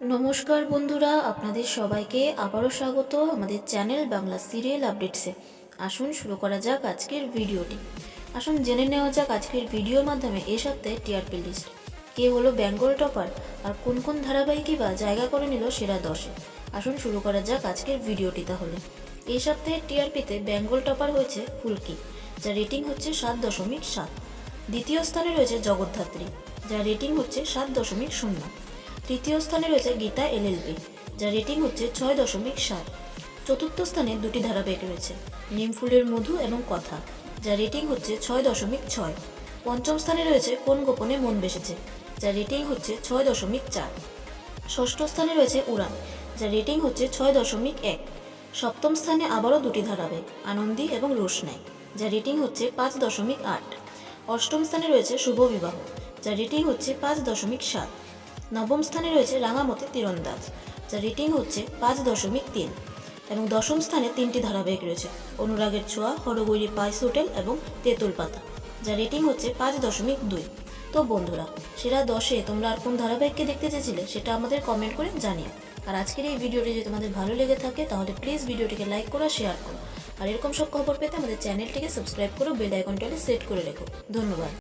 নমস্কার বন্ধুরা, আপনাদের সবাইকে আবারও স্বাগত আমাদের চ্যানেল বাংলা সিরিয়াল আপডেটসে আসুন শুরু করা যাক আজকের ভিডিওটি। আসুন জেনে নেওয়া যাক আজকের ভিডিওর মাধ্যমে এ সপ্তাহে টিআরপি লিস্ট। কে হলো বেঙ্গল টপার আর কোন কোন ধারাবাহিকই বা জায়গা করে নিল সেরা দশে আসুন শুরু করা যাক আজকের ভিডিওটি তাহলে। এই সপ্তাহে টিআরপিতে বেঙ্গল টপার হয়েছে ফুলকি, যার রেটিং হচ্ছে সাত দশমিক সাত। দ্বিতীয় স্থানে রয়েছে জগদ্ধাত্রী, যার রেটিং হচ্ছে সাত দশমিক শূন্য। তৃতীয় স্থানে রয়েছে গীতা এলএলবি যার রেটিং হচ্ছে ছয় দশমিক সাত। চতুর্থ স্থানে দুটি ধারাবাহিক রয়েছে নিমফুলের মধু এবং কথা, যার রেটিং হচ্ছে ছয় দশমিক ছয়। পঞ্চম স্থানে রয়েছে কোন গোপনে মন বেসেছে, যার রেটিং হচ্ছে ছয় দশমিক চার। ষষ্ঠ স্থানে রয়েছে উড়ান, যার রেটিং হচ্ছে ছয় দশমিক এক। সপ্তম স্থানে আবারও দুটি ধারাবাহিক, আনন্দী এবং রোশনাই, যার রেটিং হচ্ছে পাঁচ দশমিক আট। অষ্টম স্থানে রয়েছে শুভ বিবাহ, যার রেটিং হচ্ছে পাঁচ দশমিক সাত। নবম স্থানে রয়েছে রাঙামতি তীরন্দাজ, যার রেটিং হচ্ছে পাঁচ দশমিক তিন এবং দশম স্থানে তিনটি ধারাবাহিক রয়েছে, অনুরাগের ছোঁয়া হরগৈরি পাইস হোটেল এবং তেঁতুল পাতা, যার রেটিং হচ্ছে পাঁচ দশমিক দুই। তো বন্ধুরা, সেরা দশে তোমরা আর কোন ধারাবাহিককে দেখতে চেয়েছিলে সেটা আমাদের কমেন্ট করে জানিও। আর আজকের এই ভিডিওটি যদি তোমাদের ভালো লেগে থাকে, তাহলে প্লিজ ভিডিওটিকে লাইক করো শেয়ার করো। আর এরকম সব খবর পেতে আমাদের চ্যানেলটিকে সাবস্ক্রাইব করো বেল আইকনটাকে সেট করে রেখো। ধন্যবাদ।